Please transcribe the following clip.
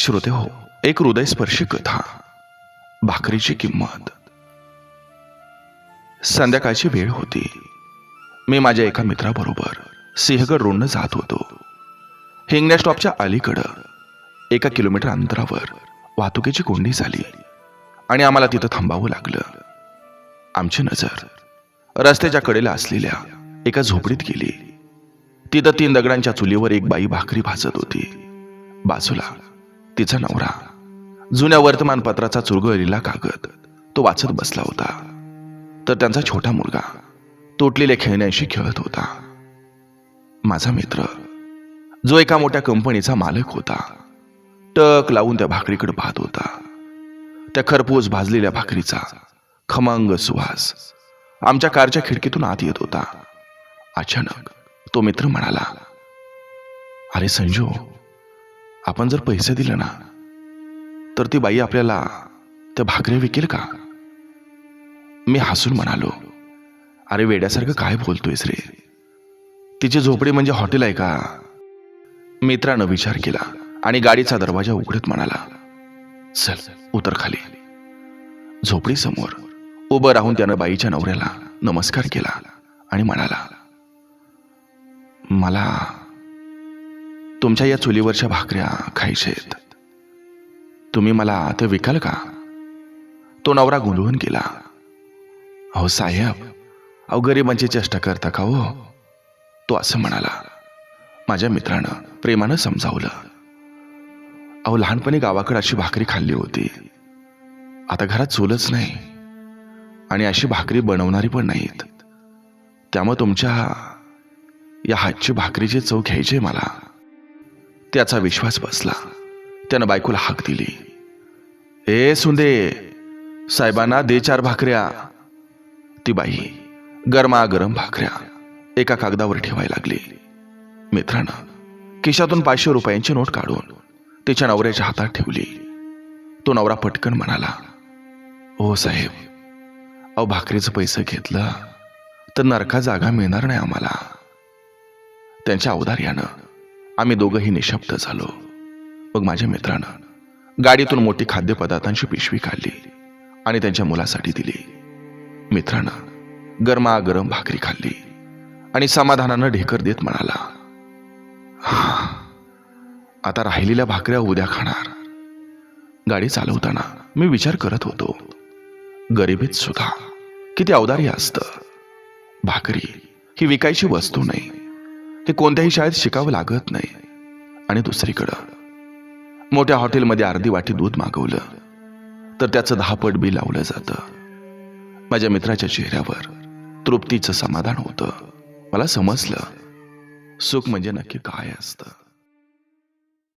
श्रोते हो एक हृदयस्पर्शी कथा भाकरीची किंमत. संध्याकाळची वेळ होती. मी माझ्या एका मित्राबरोबर सिंहगड रोडनं जात होतो. हिंगण्या स्टॉपच्या अलीकडं एका किलोमीटर अंतरावर वाहतुकीची कोंडी झाली आणि आम्हाला तिथं थांबावं लागलं. आमची नजर रस्त्याच्या कडेला असलेल्या एका झोपडीत गेली. तिथं तीन दगडांच्या चुलीवर एक बाई भाकरी भाजत होती. बाजूला तिचा नवरा. जुन्या वर्तमानपत्राचा चुरगळलेला कागद. तो वाचत बसला होता. तर त्यांचा छोटा मुलगा. तुटलेल्या खेळण्यांशी खेळत होता. माझा मित्र. जो एका मोठ्या कंपनीचा मालक होता. टक लावून त्या भाकरीकडे पाहत होता. त्या खरपूस भाजलेल्या भाकरीचा खमंग सुवास. आमच्या कारच्या खिडकीतून आत येत होता. अचानक तो मित्र म्हणाला अरे संजू आपण जर पैसे दिले ना तर ती बाई आपल्याला त्या भाकऱ्या विकेल का? मी हसून म्हणालो अरे वेड्यासारखं काय बोलतोयस रे? तिची झोपडी म्हणजे हॉटेल आहे का? मित्रानं विचार केला आणि गाडीचा दरवाजा उघडत म्हणाला चल उतर खाली. झोपडी समोर उभं राहून त्यानं बाईच्या नवऱ्याला नमस्कार केला आणि म्हणाला मला तुमच्या या चुलीवरच्या भाकऱ्या खायच्या आहेत तुम्ही मला ते विकाल का? तो नवरा गोंधळून गेला. अहो साहेब अहो गरिबांची चेष्टा करता का हो? तो असं म्हणाला. माझ्या मित्रानं प्रेमानं समजावलं. अहो लहानपणी गावाकडे अशी भाकरी खाल्ली होती. आता घरात चूलच नाही. आणि अशी भाकरी बनवणारी पण नाहीत. त्यामुळे तुमच्या या हातची भाकरीची चव घ्यायची आहे मला. त्याचा विश्वास बसला. त्यानं बायकोला हाक दिली. ए सुंदे साहेबांना दे चार भाकऱ्या. ती बाई गरमागरम भाकऱ्या एका कागदावर ठेवायला लागली. मित्रानं खिशातून पाचशे रुपयांची नोट काढून तिच्या नवऱ्याच्या हातात ठेवली. तो नवरा पटकन म्हणाला ओ साहेब अहो भाकरीचं पैसे घेतलं तर नरका जागा मिळणार नाही आम्हाला. त्यांच्या औदार्यानं आम्ही दोघंही निशब्द झालो. मग माझ्या मित्रानं गाडीतून मोठी खाद्यपदार्थांची पिशवी काढली आणि त्यांच्या मुलासाठी दिली. मित्रानं गरमागरम भाकरी खाल्ली आणि समाधानानं ढेकर देत म्हणाला "हा, आता राहिलेल्या भाकऱ्या उद्या खाणार. गाडी चालवताना मी विचार करत होतो गरिबीत सुद्धा किती औदार्य असतं. भाकरी ही विकायची वस्तू नाही. हे कोणत्याही शाळेत शिकावं लागत नाही. आणि दुसरीकडं मोठ्या हॉटेलमध्ये अर्धी वाटी दूध मागवलं तर त्याचं दहापट बी लावलं जातं. माझ्या मित्राच्या चेहऱ्यावर तृप्तीचं समाधान होतं. मला समजलं सुख म्हणजे नक्की काय असतं.